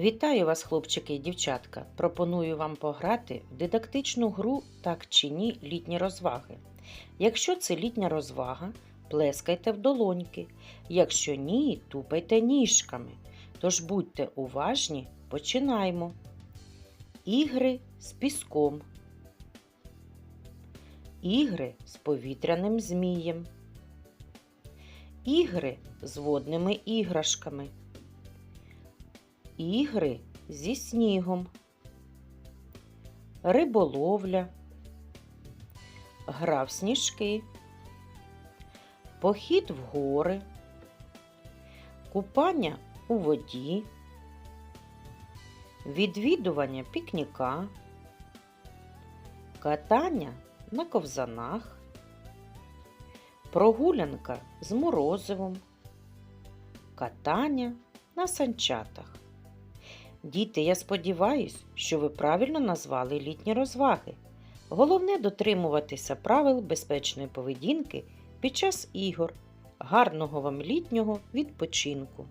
Вітаю вас, хлопчики і дівчатка! Пропоную вам пограти в дидактичну гру так чи ні літні розваги. Якщо це літня розвага, плескайте в долоньки. Якщо ні, тупайте ніжками. Тож будьте уважні, починаємо. Ігри з піском. Ігри з повітряним змієм. Ігри з водними іграшками. Ігри зі снігом. Риболовля. Гра в сніжки. Похід в гори. Купання у воді. Відвідування пікніка. Катання на ковзанах. Прогулянка з морозивом. Катання на санчатах. Діти, я сподіваюсь, що ви правильно назвали літні розваги. Головне дотримуватися правил безпечної поведінки під час ігор. Гарного вам літнього відпочинку!